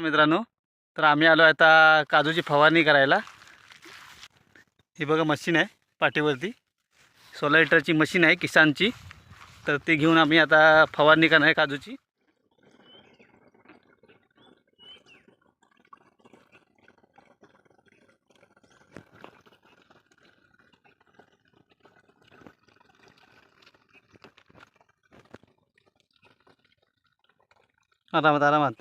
मित्रांनो. तर आम्ही आलो आता काजूची फवारणी करायला. ही बघा मशीन आहे पाठीवरती. सोलर लिटरची मशीन आहे किसानची. तर ती घेऊन आम्ही आता फवारणी करणार आहे काजूची. आरामात आरामात.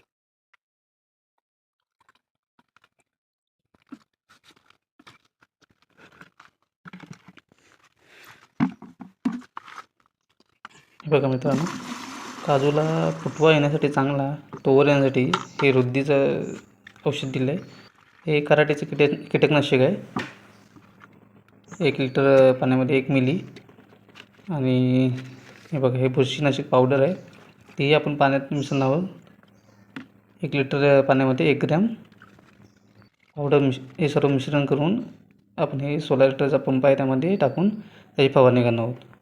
बघा मित्रांनो. काजूला फुटवा येण्यासाठी चांगला तोवर येण्यासाठी हे रुद्धीचं औषध दिलं आहे हे कराटेचं कीटक कीटकनाशक आहे. एक लिटर पाण्यामध्ये एक मिली. आणि हे बघा हे बुरशीनाशक पावडर आहे. तेही आपण पाण्यात मिसळणार एक लिटर पाण्यामध्ये एक ग्रॅम. पावडर मिश हे सर्व मिश्रण करून आपण हे सोळा लिटरचा पंप आहे त्यामध्ये टाकून त्याची फवारणी करणार आहोत.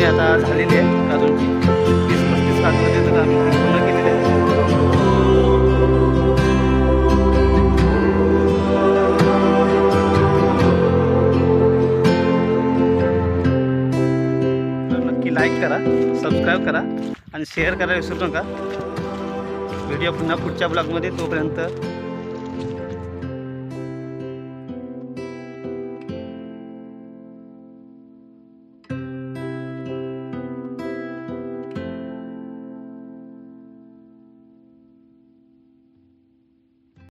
काढणी आता झालेली आहे काजूंची तीस पस्तीस काजूमध्ये तर आम्ही पूर्ण केलेली आहे नक्की लाईक करा सबस्क्राईब करा आणि शेअर करायला विसरू नका. व्हिडिओ पुन्हा पुढच्या ब्लॉगमध्ये तोपर्यंत